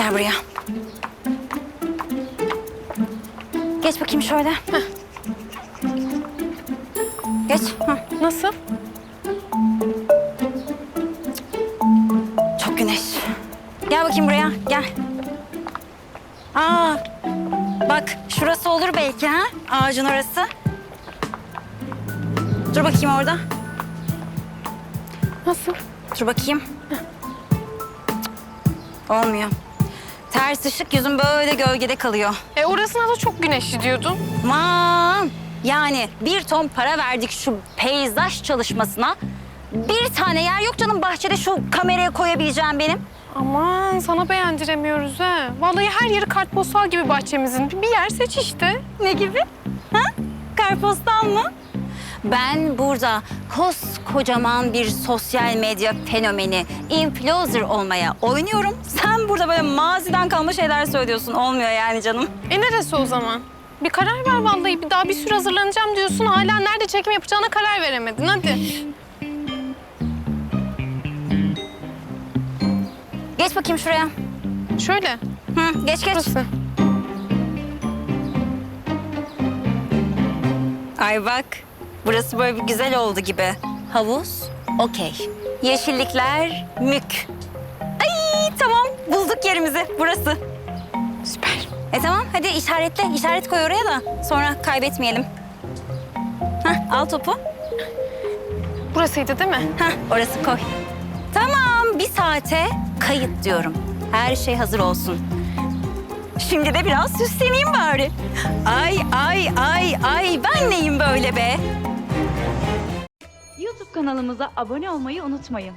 Gel buraya. Geç bakayım şöyle. Geç. Hı. Nasıl? Çok güneş. Gel bakayım buraya. Gel. Aa, bak şurası olur belki ha? Ağacın orası. Dur bakayım orada. Nasıl? Dur bakayım. Olmuyor. Ters ışık yüzüm böyle gölgede kalıyor. E orasına da çok güneşli diyordun. Aman! Yani bir ton para verdik şu peyzaj çalışmasına. Bir tane yer yok canım bahçede şu kameraya koyabileceğim benim. Aman sana beğendiremiyoruz ha. Vallahi her yeri kartpostal gibi bahçemizin. Bir yer seç işte. Ne gibi? Ha? Karpostal mı? Ben burada koskocaman bir sosyal medya fenomeni, influencer olmaya oynuyorum. Sen burada böyle maziden kalma şeyler söylüyorsun. Olmuyor yani canım. E neresi o zaman? Bir karar ver vallahi. Bir daha bir sürü hazırlanacağım diyorsun. Hala nerede çekim yapacağına karar veremedin. Hadi. Geç bakayım şuraya. Şöyle. Hı, geç geç. Burası. Ay bak, burası böyle bir güzel oldu gibi. Havuz, okey. Yeşillikler, mük. Ay tamam, bulduk yerimizi. Burası. Süper. E tamam, hadi işaretle. İşaret koy oraya da sonra kaybetmeyelim. Hah, al topu. Burasıydı değil mi? Hah, orası koy. Tamam, bir saate kayıt diyorum. Her şey hazır olsun. Şimdi de biraz süsleneyim bari. Ay, ay, ay, ay. Ben neyim böyle be? YouTube kanalımıza abone olmayı unutmayın.